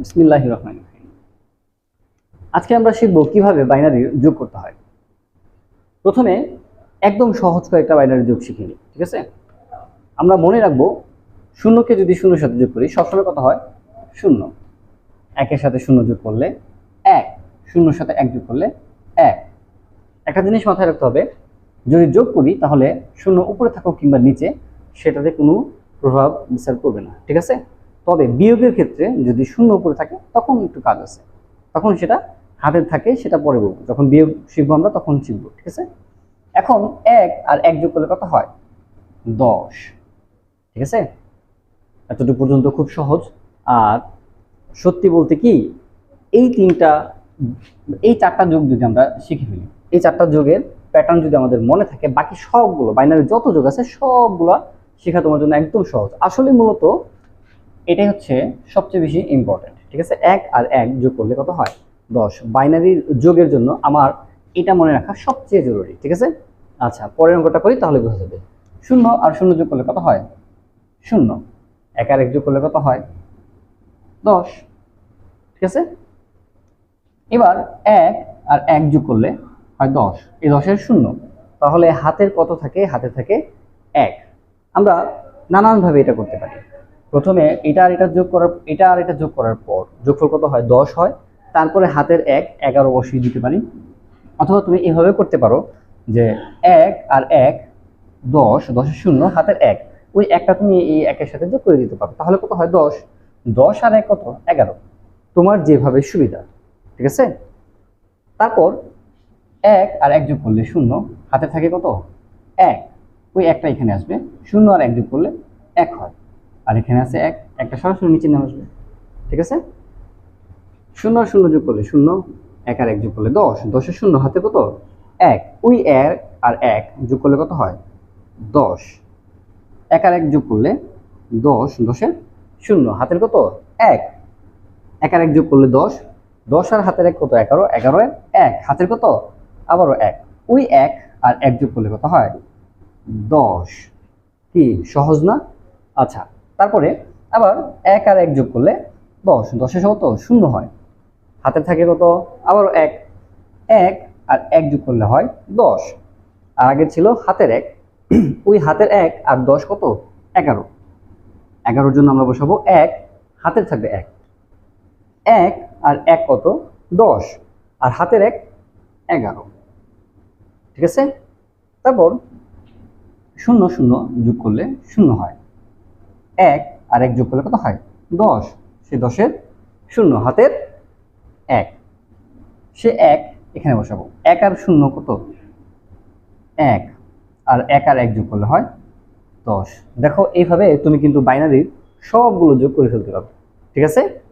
বিসমিল্লাহ রহমান রহিম। আজকে আমরা শিখব কীভাবে বাইনারি যোগ করতে হয়। প্রথমে একদম সহজ কয়েকটা বাইনারি যোগ শিখে নিই, ঠিক আছে? আমরা মনে রাখব, শূন্যকে যদি শূন্যের সাথে যোগ করি, সবসময় কথা হয়? শূন্য। একের সাথে শূন্য যোগ করলে এক, শূন্যর সাথে এক যোগ করলে এক। একটা জিনিস মাথায় রাখতে হবে, যদি যোগ করি, তাহলে শূন্য উপরে থাকুক কিংবা নিচে, সেটাতে কোনো প্রভাব বিচার করবে না, ঠিক আছে? তবে বিয়োগের ক্ষেত্রে যদি শূন্য উপরে থাকে, তখন একটু কাজ আছে। তখন সেটা হাতের থাকে, সেটা পরে বলব। যখন বিয়োগ শিখব আমরা, তখন শিখব, ঠিক আছে? এখন এক আর এক যোগ করলে কত হয়? দশ। ঠিক আছে? এতটুকু পর্যন্ত খুব সহজ। আর সত্যি বলতে কি, এই তিনটা, এই চারটা যোগ যদি আমরা শিখে ফেলি, এই চারটা যোগের প্যাটার্ন যদি আমাদের মনে থাকে, বাকি সবগুলো বাইনারি যত যোগ আছে, সবগুলো শেখা তোমার জন্য একদম সহজ। আসলে মূলত এটাই হচ্ছে সবচেয়ে বেশি ইম্পর্টেন্ট ঠিক আছে? এক আর এক যোগ করলে কত হয়? দশ। বাইনারি যোগের জন্য আমার এটা মনে রাখা সবচেয়ে জরুরি, ঠিক আছে? আচ্ছা পরের অঙ্কটা করি, তাহলে বোঝা যাবে। শূন্য আর শূন্য যোগ করলে কত হয়? শূন্য। এক আর এক যোগ করলে কত হয়? দশ। ঠিক আছে? এবার এক আর এক যোগ করলে হয় দশ। এই দশের শূন্য। তাহলে হাতের কত থাকে? হাতে থাকে এক। আমরা নানানভাবে এটা করতে পারি। প্রথমে এটা আর এটা যোগ করার এটা আর এটা যোগ করার পর যোগফল কত হয়? দশ হয়। তারপরে হাতের এক, এগারো বসিয়ে দিতে পারি। অথবা তুমি এভাবে করতে পারো যে এক আর এক, দশ দশের শূন্য, হাতের এক। ওই একটা তুমি এই একের সাথে যোগ করে দিতে পারো। তাহলে কত হয়? দশ। দশ আর এক কত? এগারো। তোমার যেভাবে সুবিধা। ঠিক আছে? তারপর এক আর এক যোগ করলে শূন্য। হাতে থাকে কত? এক। ওই একটা এখানে আসবে। শূন্য আর এক যোগ করলে এক হয়। আর এখানে আছে এক, একটা সরাসরি নিচে নেমে আসবে। ঠিক আছে? শূন্য শূন্য যোগ করলে শূন্য, এক আর এক যোগ করলে দশ। দশের শূন্য হাতে কত? এক। ওই এক আর এক যোগ করলে কত হয়? দশ। এক আর এক যোগ করলে দশ, দশের শূন্য। হাতের কত? এক। এক আর এক যোগ করলে দশ। দশ আর হাতের এক কত? এগারো। এগারো এক। হাতের কত? আবারও এক। ওই এক আর এক যোগ করলে কত হয়? দশ। কি? সহজ না? আচ্ছা। তারপরে আবার এক আর এক যোগ করলে দশ, দশের কত শূন্য হয়। হাতে থাকে কত? আবারও এক। এক আর এক যোগ করলে হয় দশ। আর আগে ছিল হাতের এক। ওই হাতের এক আর দশ কত? এগারো। এগারোর জন্য আমরা বসাবো এক। হাতের থাকবে এক। এক আর এক কত? দশ। আর হাতের এক এগারো। ঠিক আছে? তারপর শূন্য শূন্য যোগ করলে শূন্য হয়। এক আর এক যোগ করলে কত হয়? দশ। সে দশের শূন্য, হাতের এক। সে এক এখানে বসাবো। এক আর শূন্য কত? এক। আর এক আর এক যোগ করলে হয় দশ। দেখো, এইভাবে তুমি কিন্তু বাইনারির সবগুলো যোগ করে ফেলতে পারবে। ঠিক আছে?